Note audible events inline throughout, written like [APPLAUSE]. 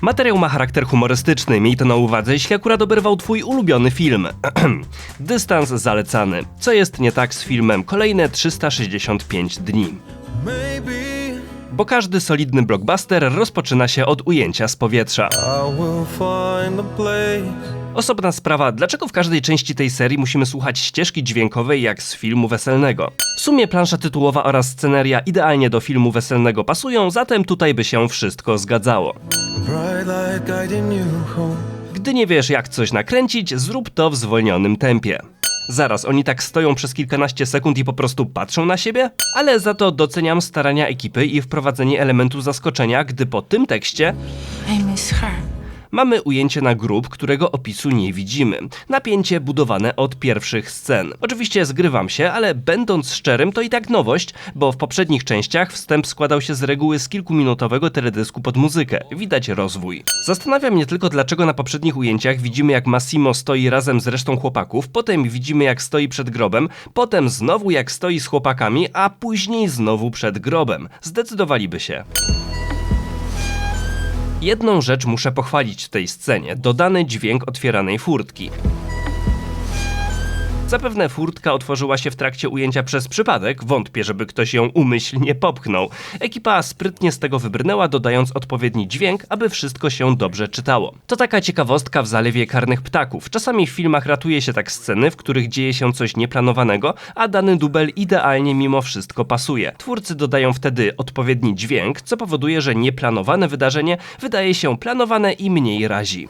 Materiał ma charakter humorystyczny, miej to na uwadze, jeśli akurat oberwał twój ulubiony film. [CLEARS THROAT] Dystans zalecany. Co jest nie tak z filmem Kolejne 365 dni? Bo każdy solidny blockbuster rozpoczyna się od ujęcia z powietrza. Osobna sprawa, dlaczego w każdej części tej serii musimy słuchać ścieżki dźwiękowej jak z filmu weselnego? W sumie plansza tytułowa oraz sceneria idealnie do filmu weselnego pasują, zatem tutaj by się wszystko zgadzało. Gdy nie wiesz jak coś nakręcić, zrób to w zwolnionym tempie. Zaraz, oni tak stoją przez kilkanaście sekund i po prostu patrzą na siebie? Ale za to doceniam starania ekipy i wprowadzenie elementu zaskoczenia, gdy po tym tekście I miss her. Mamy ujęcie na grób, którego opisu nie widzimy. Napięcie budowane od pierwszych scen. Oczywiście zgrywam się, ale będąc szczerym, to i tak nowość, bo w poprzednich częściach wstęp składał się z reguły z kilkuminutowego teledysku pod muzykę. Widać rozwój. Zastanawia mnie tylko, dlaczego na poprzednich ujęciach widzimy, jak Massimo stoi razem z resztą chłopaków, potem widzimy, jak stoi przed grobem, potem znowu jak stoi z chłopakami, a później znowu przed grobem. Zdecydowaliby się. Jedną rzecz muszę pochwalić w tej scenie: dodany dźwięk otwieranej furtki. Zapewne furtka otworzyła się w trakcie ujęcia przez przypadek, wątpię, żeby ktoś ją umyślnie popchnął. Ekipa sprytnie z tego wybrnęła, dodając odpowiedni dźwięk, aby wszystko się dobrze czytało. To taka ciekawostka w zalewie karnych ptaków. Czasami w filmach ratuje się tak sceny, w których dzieje się coś nieplanowanego, a dany dubel idealnie mimo wszystko pasuje. Twórcy dodają wtedy odpowiedni dźwięk, co powoduje, że nieplanowane wydarzenie wydaje się planowane i mniej razi.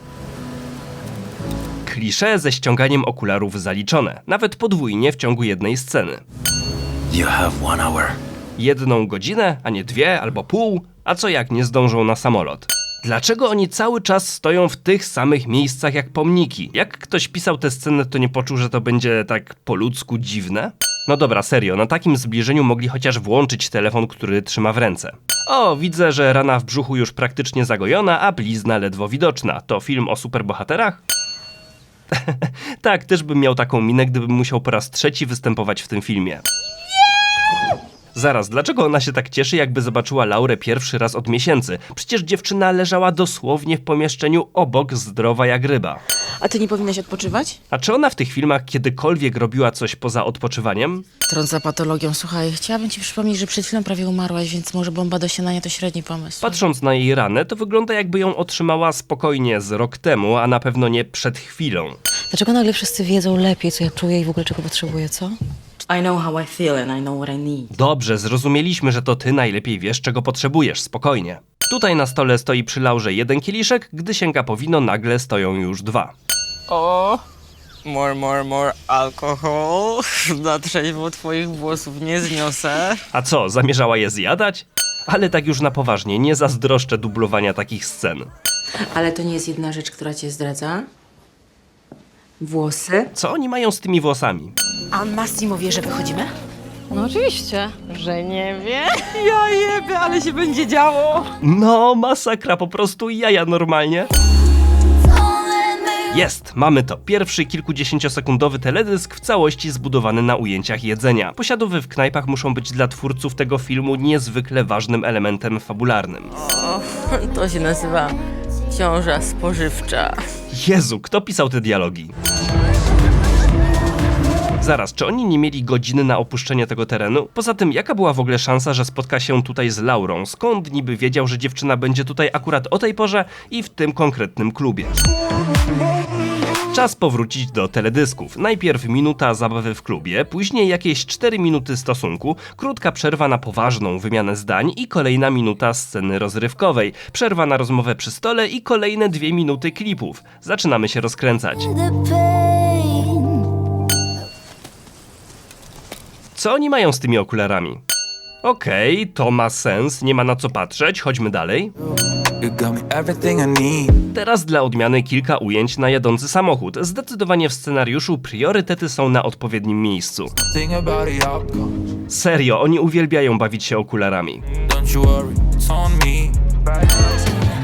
Klisze ze ściąganiem okularów zaliczone, nawet podwójnie w ciągu jednej sceny. Jedną godzinę, a nie dwie albo pół, a co jak nie zdążą na samolot? Dlaczego oni cały czas stoją w tych samych miejscach jak pomniki? Jak ktoś pisał tę scenę, to nie poczuł, że to będzie tak po ludzku dziwne? No dobra, serio, na takim zbliżeniu mogli chociaż włączyć telefon, który trzyma w ręce. O, widzę, że rana w brzuchu już praktycznie zagojona, a blizna ledwo widoczna. To film o superbohaterach? [LAUGHS] tak, też bym miał taką minę, gdybym musiał po raz trzeci występować w tym filmie. Zaraz, dlaczego ona się tak cieszy, jakby zobaczyła Laurę pierwszy raz od miesięcy? Przecież dziewczyna leżała dosłownie w pomieszczeniu obok, zdrowa jak ryba. A ty nie powinnaś odpoczywać? A czy ona w tych filmach kiedykolwiek robiła coś poza odpoczywaniem? Trąca patologią. Słuchaj, chciałabym ci przypomnieć, że przed chwilą prawie umarłaś, więc może bomba do to średni pomysł. Patrząc na jej ranę, to wygląda jakby ją otrzymała spokojnie z rok temu, a na pewno nie przed chwilą. Dlaczego nagle wszyscy wiedzą lepiej, co ja czuję i w ogóle czego potrzebuję, co? I know how I feel and I know what I need. Dobrze, zrozumieliśmy, że to ty najlepiej wiesz, czego potrzebujesz, spokojnie. Tutaj na stole stoi przy Laurze jeden kieliszek, gdy sięga po wino, nagle stoją już dwa. O, more, more, more alkohol. [LAUGHS] Na trzeźwo twoich włosów nie zniosę. A co, zamierzała je zjadać? Ale tak już na poważnie, nie zazdroszczę dublowania takich scen. Ale to nie jest jedna rzecz, która cię zdradza. Włosy? Co oni mają z tymi włosami? A Massimo wie, że wychodzimy? No oczywiście. Że nie wie. [LAUGHS] Ja jebie, ale się będzie działo. No, masakra, po prostu jaja normalnie. Jest, mamy to. Pierwszy kilkudziesięciosekundowy teledysk w całości zbudowany na ujęciach jedzenia. Posiadówy w knajpach muszą być dla twórców tego filmu niezwykle ważnym elementem fabularnym. To się nazywa ciąża spożywcza. Jezu, kto pisał te dialogi? Zaraz, czy oni nie mieli godziny na opuszczenie tego terenu? Poza tym, jaka była w ogóle szansa, że spotka się tutaj z Laurą? Skąd niby wiedział, że dziewczyna będzie tutaj akurat o tej porze i w tym konkretnym klubie? Czas powrócić do teledysków. Najpierw minuta zabawy w klubie, później jakieś 4 minuty stosunku, krótka przerwa na poważną wymianę zdań i kolejna minuta sceny rozrywkowej, przerwa na rozmowę przy stole i kolejne 2 minuty klipów. Zaczynamy się rozkręcać. Co oni mają z tymi okularami? Okej, to ma sens, nie ma na co patrzeć, chodźmy dalej. You got me everything I need. Teraz dla odmiany kilka ujęć na jadący samochód. Zdecydowanie w scenariuszu priorytety są na odpowiednim miejscu. Serio, oni uwielbiają bawić się okularami.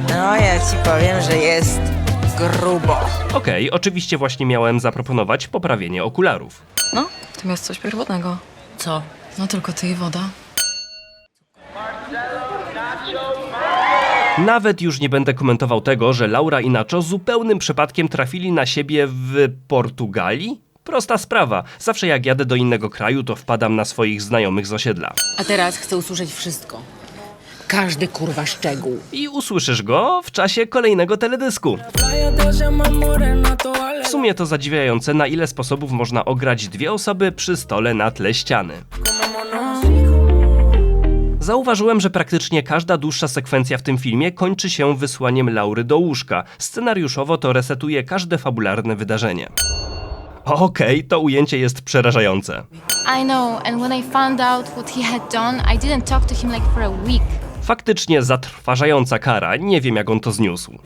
No, ja ci powiem, że jest grubo. Okej, oczywiście właśnie miałem zaproponować poprawienie okularów. No, to jest coś pierwotnego. Co? No tylko ty i woda. Nawet już nie będę komentował tego, że Laura i Nacho zupełnym przypadkiem trafili na siebie w Portugalii? Prosta sprawa. Zawsze jak jadę do innego kraju, to wpadam na swoich znajomych z osiedla. A teraz chcę usłyszeć wszystko. Każdy kurwa szczegół. I usłyszysz go w czasie kolejnego teledysku. W sumie to zadziwiające, na ile sposobów można ograć dwie osoby przy stole na tle ściany. Zauważyłem, że praktycznie każda dłuższa sekwencja w tym filmie kończy się wysłaniem Laury do łóżka. Scenariuszowo to resetuje każde fabularne wydarzenie. Okej, to ujęcie jest przerażające. I know, and when I found out what he had done, I didn't talk to him like for a week. Faktycznie zatrważająca kara, nie wiem jak on to zniósł.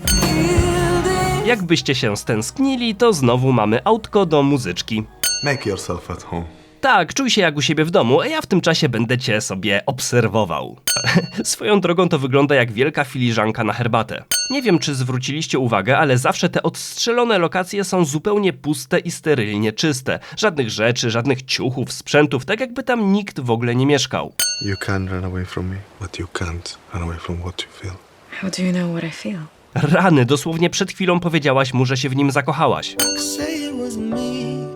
Jakbyście się stęsknili, to znowu mamy autko do muzyczki. Make yourself at home. Tak, czuj się jak u siebie w domu, a ja w tym czasie będę cię sobie obserwował. [LAUGHS] Swoją drogą to wygląda jak wielka filiżanka na herbatę. Nie wiem, czy zwróciliście uwagę, ale zawsze te odstrzelone lokacje są zupełnie puste i sterylnie czyste. Żadnych rzeczy, żadnych ciuchów, sprzętów, tak jakby tam nikt w ogóle nie mieszkał. You can run away from me, but you can't run away from what you feel. How do you know what I feel? Rany, dosłownie przed chwilą powiedziałaś mu, że się w nim zakochałaś. Say it was me.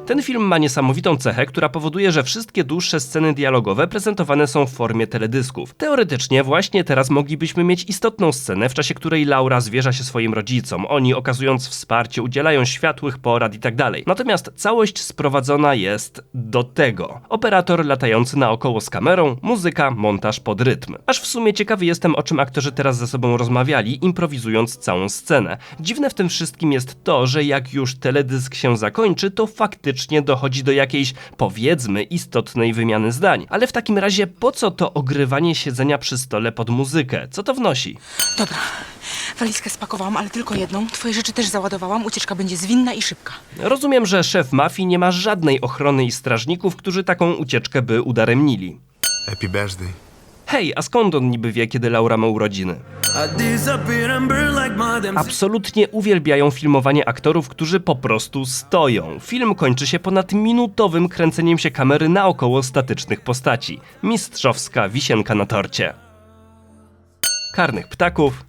Ten film ma niesamowitą cechę, która powoduje, że wszystkie dłuższe sceny dialogowe prezentowane są w formie teledysków. Teoretycznie właśnie teraz moglibyśmy mieć istotną scenę, w czasie której Laura zwierza się swoim rodzicom. Oni okazując wsparcie, udzielają światłych porad itd. Natomiast całość sprowadzona jest do tego. Operator latający naokoło z kamerą, muzyka, montaż pod rytm. Aż w sumie ciekawy jestem, o czym aktorzy teraz ze sobą rozmawiali, improwizując całą scenę. Dziwne w tym wszystkim jest to, że jak już teledysk się zakończy, to faktycznie dochodzi do jakiejś, powiedzmy, istotnej wymiany zdań. Ale w takim razie po co to ogrywanie siedzenia przy stole pod muzykę? Co to wnosi? Dobra, walizkę spakowałam, ale tylko jedną. Twoje rzeczy też załadowałam. Ucieczka będzie zwinna i szybka. Rozumiem, że szef mafii nie ma żadnej ochrony i strażników, którzy taką ucieczkę by udaremnili. Happy birthday. Hej, a skąd on niby wie, kiedy Laura ma urodziny? Absolutnie uwielbiają filmowanie aktorów, którzy po prostu stoją. Film kończy się ponad minutowym kręceniem się kamery naokoło statycznych postaci. Mistrzowska wisienka na torcie. Karnych ptaków,